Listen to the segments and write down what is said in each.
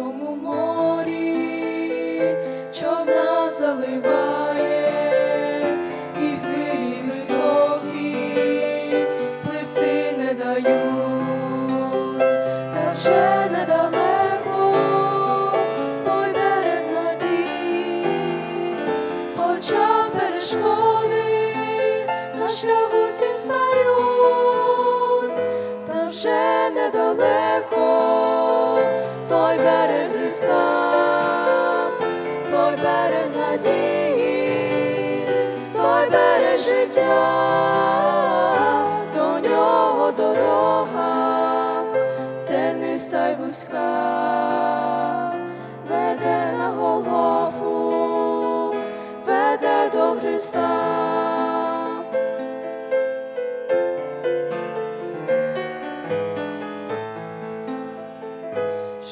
тихому морі, човна заливає, і хвилі високі пливти не дають, та вже недалеко той берег надій, хоча перешкоди на шляху. Христа, той берег надії, той берег життя, до нього дорога, терниста й вузька,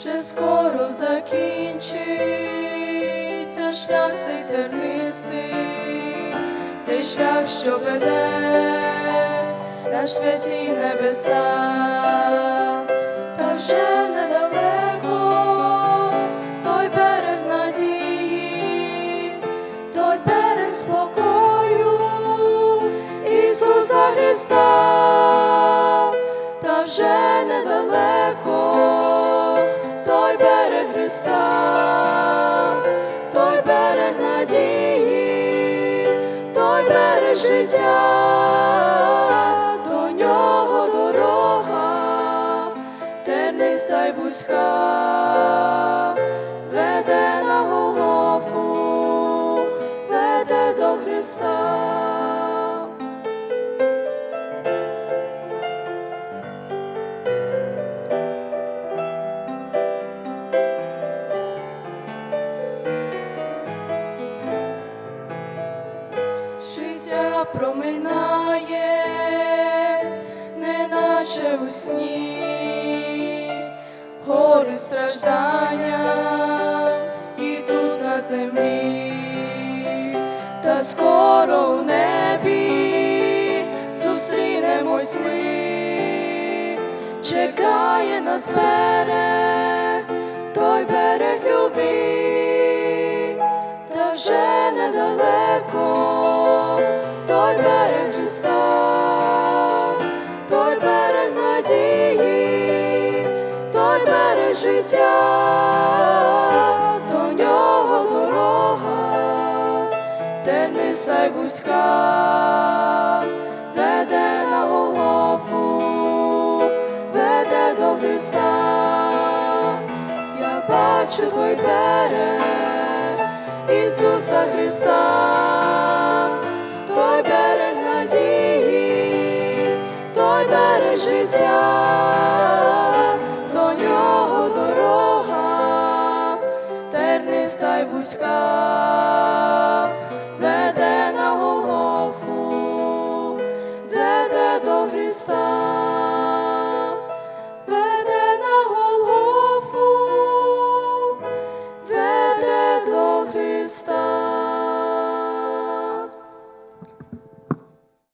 Ще скоро закінчиться шлях цей тернистий, цей шлях, що веде на святі небеса, та вже Христа, той берег надії, той берег життя, до нього дорога, терниста й вузька, веде на Голгофу, веде до Христа. Проминає, неначе у сні, гори страждання і тут на землі, та скоро у небі зустрінемось ми, чекає нас берег, той берег любві, та вже недалеко життя, до нього дорога, терниста й вузька, веде на Голгофу, веде до Христа. Я бачу той берег Ісуса Христа, той берег надії, той берег життя, терниста й вузька, веде на Голгофу, веде до Христа, веде на Голгофу, веде до Христа.